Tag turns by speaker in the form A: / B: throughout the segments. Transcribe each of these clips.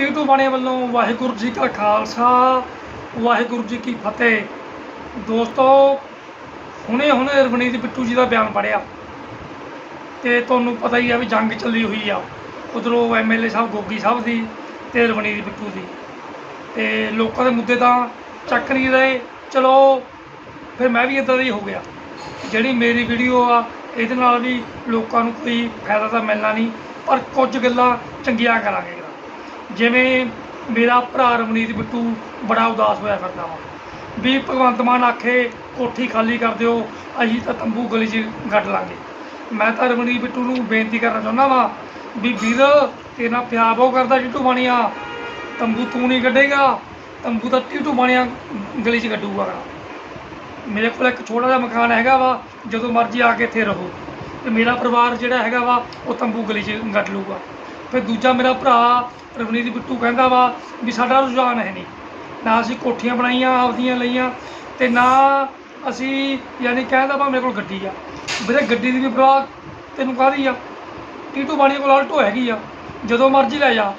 A: ਟੀਟੂ ਬਾਣੇ ਵੱਲੋਂ ਵਾਹਿਗੁਰੂ ਜੀ ਕਾ ਖਾਲਸਾ, ਵਾਹਿਗੁਰੂ ਜੀ ਕੀ ਫਤਿਹ। ਦੋਸਤੋ, ਹੁਣੇ ਹੁਣੇ ਰਵਨੀਤ ਬਿੱਟੂ ਜੀ ਦਾ ਬਿਆਨ ਪੜਿਆ ਤੇ ਤੁਹਾਨੂੰ ਪਤਾ ਹੀ ਆ ਵੀ ਜੰਗ ਚੱਲੀ ਹੋਈ ਆ। ਉਧਰੋਂ ਐਮਐਲਏ ਸਾਹਿਬ, ਗੋਗੀ ਸਾਹਿਬ ਦੀ ਤੇ ਰਵਨੀਤ ਬਿੱਟੂ ਦੀ। ਤੇ ਲੋਕਾਂ ਦੇ ਮੁੱਦੇ ਤਾਂ ਚੱਕ ਨਹੀਂ ਰਹੇ। ਚਲੋ, ਫਿਰ ਮੈਂ ਵੀ ਇਦਾਂ ਦਾ ਹੀ ਹੋ ਗਿਆ। ਜਿਹੜੀ ਮੇਰੀ ਵੀਡੀਓ ਆ, ਇਹਦੇ ਨਾਲ ਵੀ ਲੋਕਾਂ ਨੂੰ ਕੋਈ ਫਾਇਦਾ ਤਾਂ ਮਿਲਣਾ ਨਹੀਂ। ਪਰ ਕੁਝ ਗੱਲਾਂ ਚੰਗੀਆਂ ਕਰਾਂਗੇ। ਜਿਵੇਂ ਮੇਰਾ ਭਰਾ ਰਵਨੀਤ ਬਿੱਟੂ ਬੜਾ ਉਦਾਸ ਹੋਇਆ ਫਿਰਦਾ ਵਾ। ਵੀ ਭਗਵੰਤ ਮਾਨ ਆਖੇ, ਕੋਠੀ ਖਾਲੀ ਕਰ ਦਿਓ, ਅਸੀਂ ਤਾਂ ਤੰਬੂ ਗਲੀ 'ਚ ਗੱਡ ਲਾਂਗੇ। ਮੈਂ ਤਾਂ ਰਵਨੀਤ ਬਿੱਟੂ ਨੂੰ ਬੇਨਤੀ ਕਰਨਾ ਚਾਹੁੰਦਾ ਵਾ ਵੀ ਵੀਰ, ਤੇਰੇ ਨਾਲ ਪਿਆਰ ਬਹੁਤ ਕਰਦਾ ਟੀਟੂ ਬਣਿਆ ਤੰਬੂ ਤੂੰ ਨਹੀਂ ਕੱਢੇਗਾ, ਤੰਬੂ ਤਾਂ ਟੀਟੂ ਬਣਿਆ ਗਲੀ 'ਚ ਕੱਢੂਗਾ ਮੇਰੇ ਕੋਲ ਇੱਕ ਛੋਟਾ ਜਿਹਾ ਮਕਾਨ ਹੈਗਾ ਵਾ, ਜਦੋਂ ਮਰਜ਼ੀ ਆ ਕੇ ਇੱਥੇ ਰਹੋ। ਤੇ ਮੇਰਾ ਪਰਿਵਾਰ ਜਿਹੜਾ ਹੈਗਾ ਵਾ, ਉਹ ਤੰਬੂ ਗਲੀ 'ਚ ਗੱਡ ਲੂਗਾ ਫਿਰ ਦੂਜਾ ਮੇਰਾ ਭਰਾ ਰਵਨੀਤ ਬਿੱਟੂ ਕਹਿੰਦਾ ਵਾ ਵੀ ਸਾਡਾ ਰੁਝਾਨ ਹੈ ਨਹੀਂ। ਨਾ ਅਸੀਂ ਕੋਠੀਆਂ ਬਣਾਈਆਂ, ਆਪਦੀਆਂ ਲਈਆਂ ਤੇ ਨਾ ਅਸੀਂ ਯਾਨੀ ਕਹਿੰਦਾ ਵਾ ਮੇਰੇ ਕੋਲ ਗੱਡੀ ਆ। ਵੀਰੇ ਗੱਡੀ ਦੀ ਵੀ ਪਰਵਾਹ ਤੈਨੂੰ ਕਾਹਦੀ ਆ? ਟੀਟੂ ਬਾਣੀ ਕੋਲ ਆਲਟੋ ਹੈਗੀ ਆ, ਜਦੋਂ ਮਰਜ਼ੀ ਲੈ ਜਾ।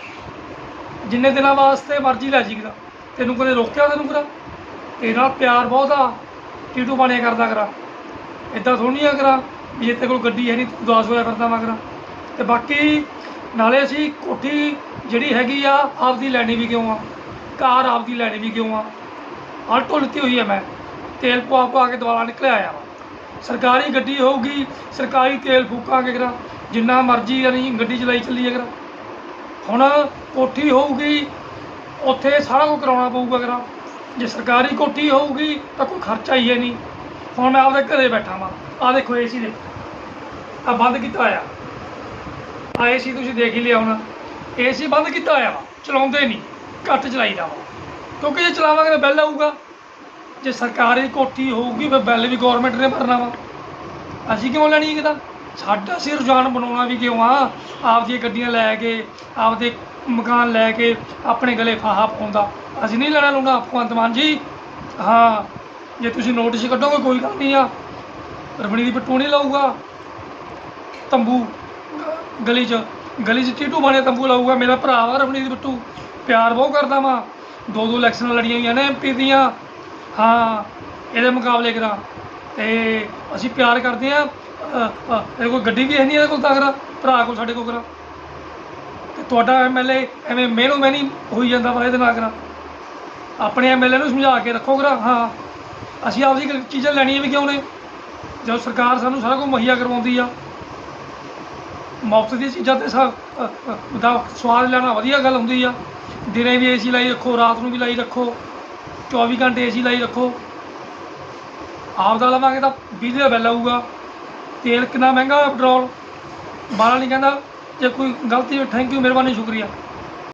A: ਜਿੰਨੇ ਦਿਨਾਂ ਵਾਸਤੇ ਮਰਜ਼ੀ ਲੈ ਜੀਗਾ ਤੈਨੂੰ ਕਦੇ ਰੋਕਿਆ ਤੈਨੂੰ ਕਰਾ ਤੇਰੇ ਨਾਲ ਪਿਆਰ ਬਹੁਤ ਆ, ਟੀਟੂ ਬਾਣੀਆ ਕਰਦਾ ਕਰਾ। ਇਦਾਂ ਥੋੜ੍ਹੀ ਆ ਕਰਾ ਵੀ ਜੇ ਤੇਰੇ ਕੋਲ ਗੱਡੀ ਹੈ ਨਹੀਂ, ਤੂੰ ਉਦਾਸ ਹੋਇਆ ਕਰਦਾ ਵਾ ਮਗਰ ਤੇ ਬਾਕੀ ਨਾਲੇ ਅਸੀਂ ਕੋਠੀ ਜਿਹੜੀ ਹੈਗੀ ਆ, ਆਪਦੀ ਲੈਣੀ ਵੀ ਕਿਉਂ ਆ? ਕਾਰ ਆਪਦੀ ਲੈਣੀ ਵੀ ਕਿਉਂ ਆ? ਆਲਟੋ ਲਿੱਤੀ ਹੋਈ ਹੈ ਮੈਂ। ਤੇਲ ਪਵਾ ਪਵਾ ਕੇ ਦੁਆਰਾ ਨਿਕਲਿਆ ਆਇਆ ਵਾ ਸਰਕਾਰੀ ਗੱਡੀ ਹੋਊਗੀ, ਸਰਕਾਰੀ ਤੇਲ ਫੂਕਾਂਗੇ ਕਰਾ ਜਿੰਨਾ ਮਰਜ਼ੀ ਯਾਨੀ ਗੱਡੀ ਚਲਾਈ ਚੱਲੀ ਕਰਾ ਹੁਣ ਕੋਠੀ ਹੋਊਗੀ, ਉੱਥੇ ਸਾਰਾ ਕੁਝ ਕਰਾਉਣਾ ਪਊਗਾ ਕਰਾ ਜੇ ਸਰਕਾਰੀ ਕੋਠੀ ਹੋਊਗੀ, ਤਾਂ ਕੋਈ ਖਰਚਾ ਹੀ ਹੈ ਨਹੀਂ। ਹੁਣ ਮੈਂ ਆਪਦੇ ਘਰੇ ਬੈਠਾ ਵਾਂ। ਆ ਦੇਖੋ ਏਸੀ ਦੇ। ਆ ਬੰਦ ਕੀਤਾ ਆ ਏਸੀ ਤੁਸੀਂ ਦੇਖ ਹੀ ਲਿਆ ਹੁਣ। ਏਸੀ ਬੰਦ ਕੀਤਾ ਹੋਇਆ ਵਾ, ਚਲਾਉਂਦੇ ਨਹੀਂ, ਘੱਟ ਚਲਾਈਦਾ ਵਾ। ਕਿਉਂਕਿ ਜੇ ਚਲਾਵਾਂਗੇ ਤਾਂ ਬਿੱਲ ਆਊਗਾ। ਜੇ ਸਰਕਾਰੀ ਕੋਠੀ ਹੋਊਗੀ, ਫਿਰ ਬਿੱਲ ਵੀ ਗਵਰਨਮੈਂਟ ਨੇ ਭਰਨਾ ਵਾ। ਅਸੀਂ ਕਿਉਂ ਲੈਣੀ ਕਿਦਾ ਸਾਡਾ ਸੀ ਰੁਝਾਨ ਬਣਾਉਣਾ ਵੀ ਕਿਉਂ ਆ? ਆਪਦੀਆਂ ਗੱਡੀਆਂ ਲੈ ਕੇ, ਆਪਦੇ ਮਕਾਨ ਲੈ ਕੇ, ਆਪਣੇ ਗਲੇ ਫਾਹਾ ਪਾਉਂਦਾ। ਅਸੀਂ ਨਹੀਂ ਲੈਣਾ ਲੂਣਾ ਭਗਵੰਤ ਮਾਨ ਜੀ। ਹਾਂ, ਜੇ ਤੁਸੀਂ ਨੋਟਿਸ ਕੱਢੋਗੇ, ਕੋਈ ਗੱਲ ਨਹੀਂ ਆ। ਰਬਣੀ ਦੀ ਪੱਟੂ ਨਹੀਂ ਲਾਊਗਾ। ਤੰਬੂ ਗਲੀ 'ਚ ਗਲੀ 'ਚ ਟੀਟੂ ਬਾਣੇ ਤੰਬੂ ਲਾਊਗਾ, ਮੇਰਾ ਭਰਾ ਵਾ ਰਵਨੀਤ ਬਿੱਟੂ। ਪਿਆਰ ਬਹੁਤ ਕਰਦਾ ਵਾ। ਦੋ ਦੋ ਇਲੈਕਸ਼ਨਾਂ ਲੜੀਆਂ ਹੋਈਆਂ ਨੇ ਐਮਪੀ ਦੀਆਂ। ਹਾਂ, ਇਹਦੇ ਮੁਕਾਬਲੇ ਕਰਾਂ। ਤੇ ਅਸੀਂ ਪਿਆਰ ਕਰਦੇ ਆ। ਇਹਦੇ ਕੋਲ ਗੱਡੀ ਵੀ ਹੈ ਨਹੀਂ ਇਹਦੇ ਕੋਲ ਤਾਂ ਕਰਾ ਭਰਾ ਕੋਲ ਸਾਡੇ ਕੋਲ ਕਰਾ। ਤੇ ਤੁਹਾਡਾ ਐਮਐਲਏ ਐਵੇਂ ਮਿਹਨੂੰ ਮੈਂ ਨਹੀਂ ਹੋਈ ਜਾਂਦਾ ਵਾ ਇਹਦੇ ਨਾਲ ਕਰਾ। ਆਪਣੇ ਐਮਐਲਏ ਨੂੰ ਸਮਝਾ ਕੇ ਰੱਖੋ ਕਰਾ, ਹਾਂ। ਅਸੀਂ ਆਪਦੀ ਚੀਜ਼ਾਂ ਲੈਣੀਆਂ ਵੀ ਕਿਉਂ ਨੇ? ਜਦੋਂ ਸਰਕਾਰ ਸਾਨੂੰ ਸਾਰਾ ਕੁਝ ਮੁਹੱਈਆ ਕਰਵਾਉਂਦੀ ਆ ਮੁਫਤ ਦੀਆਂ ਚੀਜ਼ਾਂ ਤੇ ਸਾ ਦਾ ਸਵਾਦ ਲੈਣਾ ਵਧੀਆ ਗੱਲ ਹੁੰਦੀ ਆ। ਦਿਨੇ ਵੀ ਏਸੀ ਲਾਈ ਰੱਖੋ, ਰਾਤ ਨੂੰ ਵੀ ਲਾਈ ਰੱਖੋ 24 ਘੰਟੇ ਏਸੀ ਲਾਈ ਰੱਖੋ। ਆਪ ਦਾ ਲਵਾਂਗੇ ਤਾਂ ਬਿਜਲੀ ਦਾ ਬਿੱਲ ਆਊਗਾ। ਤੇਲ ਕਿੰਨਾ ਮਹਿੰਗਾ ਹੋਇਆ ਪੈਟਰੋਲ ਬਾਲਾ ਨਹੀਂ ਕਹਿੰਦਾ, ਜੇ ਕੋਈ ਗਲਤੀ ਥੈਂਕ ਯੂ ਮਿਹਰਬਾਨੀ, ਸ਼ੁਕਰੀਆ।